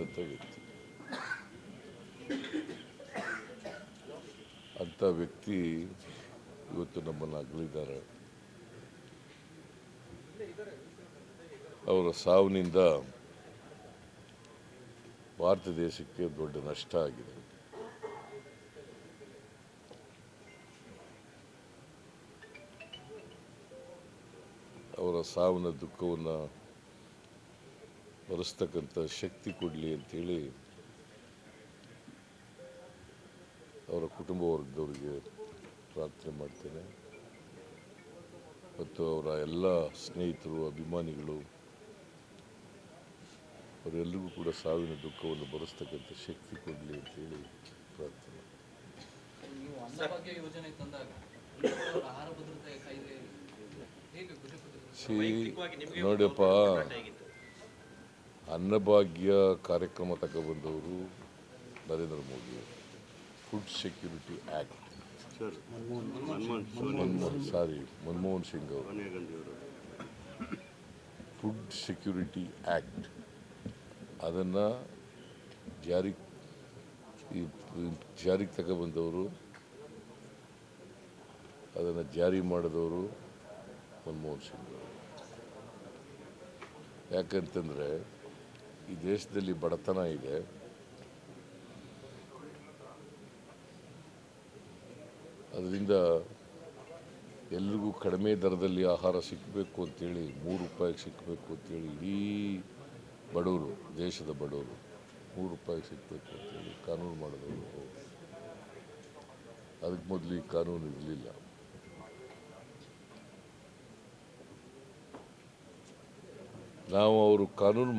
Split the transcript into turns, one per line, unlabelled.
ವ್ಯಕ್ತಿ ಅಂಥ ವ್ಯಕ್ತಿ ಇವತ್ತು ನಮ್ಮನ್ನು ಅಗಲಿದ್ದಾರೆ. ಅವರ ಸಾವಿನಿಂದ ಭಾರತ ದೇಶಕ್ಕೆ ದೊಡ್ಡ ನಷ್ಟ ಆಗಿದೆ. ಅವರ ಸಾವಿನ ದುಃಖವನ್ನು ಭರಿಸ್ತಕ್ಕಂಥ ಶಕ್ತಿ ಕೊಡಲಿ ಅಂಥೇಳಿ ಅವರ ಕುಟುಂಬ ವರ್ಗದವರಿಗೆ ಪ್ರಾರ್ಥನೆ ಮಾಡ್ತೇನೆ. ಮತ್ತು ಅವರ ಎಲ್ಲ ಸ್ನೇಹಿತರು ಅಭಿಮಾನಿಗಳು ಅವರೆಲ್ಲರಿಗೂ ಕೂಡ ಸಾವಿನ ದುಃಖವನ್ನು ಬರೆಸ್ತಕ್ಕಂಥ ಶಕ್ತಿ ಕೊಡಲಿ ಅಂತೇಳಿ ಪ್ರಾರ್ಥನೆ
ನೀವು ಅನ್ನಭಾಗ್ಯ
ಕಾರ್ಯಕ್ರಮ ತಗೊಬಂದವರು Narendra Modi food security act
sir Manmohan
sorry Manmohan Singh ಅವರು.
ಅವರು.
ಫುಡ್ ಸೆಕ್ಯೂರಿಟಿ ಆ್ಯಕ್ಟ್ ಅದನ್ನು ಜಾರಿ ಈ ಜಾರಿಗೆ ತಗೊಬಂದವರು ಅದನ್ನು ಜಾರಿ ಮಾಡಿದವರು ಮನಮೋಹನ್ ಸಿಂಗ್ ಅವರು. ಯಾಕಂತಂದರೆ ಈ ದೇಶದಲ್ಲಿ ಬಡತನ ಇದೆ. ಅದರಿಂದ ಎಲ್ರಿಗೂ ಕಡಿಮೆ ದರದಲ್ಲಿ ಆಹಾರ ಸಿಕ್ಕಬೇಕು ಅಂತೇಳಿ, ಮೂರು ರೂಪಾಯಿಗೆ ಸಿಕ್ಕಬೇಕು ಅಂತೇಳಿ ಇಡೀ ಬಡವರು ದೇಶದ ಬಡವರು ಮೂರು ರೂಪಾಯಿಗೆ ಸಿಕ್ಕಬೇಕು ಅಂತೇಳಿ ಕಾನೂನು ಮಾಡಿದವರು ಅದಕ್ಕೆ ಮೊದಲು ಈ ಕಾನೂನು ಇರಲಿಲ್ಲ. ನಾವು ಅವರು ಕಾನೂನು